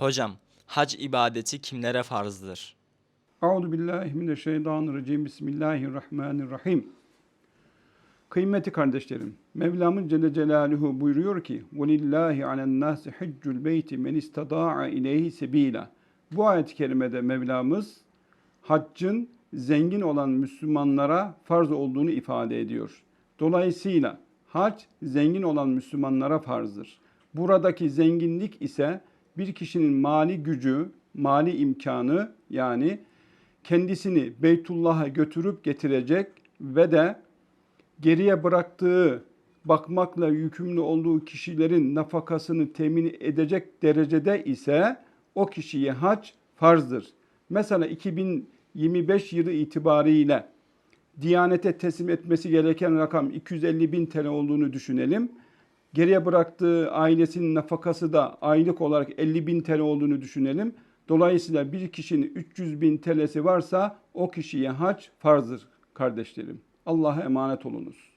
Hocam, hac ibadeti kimlere farzdır? Euzu billahi mineşşeytanirracim. Bismillahirrahmanirrahim. Kıymetli kardeşlerim, Mevlamız Celle Celaluhu buyuruyor ki: "Velillahi alen nasi haccul beyti men istada'a ileyhi sebila." Bu ayet-i kerimede Mevlamız haccın zengin olan Müslümanlara farz olduğunu ifade ediyor. Dolayısıyla hac zengin olan Müslümanlara farzdır. Buradaki zenginlik ise bir kişinin mali gücü, mali imkanı yani kendisini Beytullah'a götürüp getirecek ve de geriye bıraktığı bakmakla yükümlü olduğu kişilerin nafakasını temin edecek derecede ise o kişiye hac farzdır. Mesela 2025 yılı itibariyle Diyanete teslim etmesi gereken rakam 250 bin TL olduğunu düşünelim. Geriye bıraktığı ailesinin nafakası da aylık olarak 50 bin TL olduğunu düşünelim. Dolayısıyla bir kişinin 300 bin TL'si varsa o kişiye hac farzdır kardeşlerim. Allah'a emanet olunuz.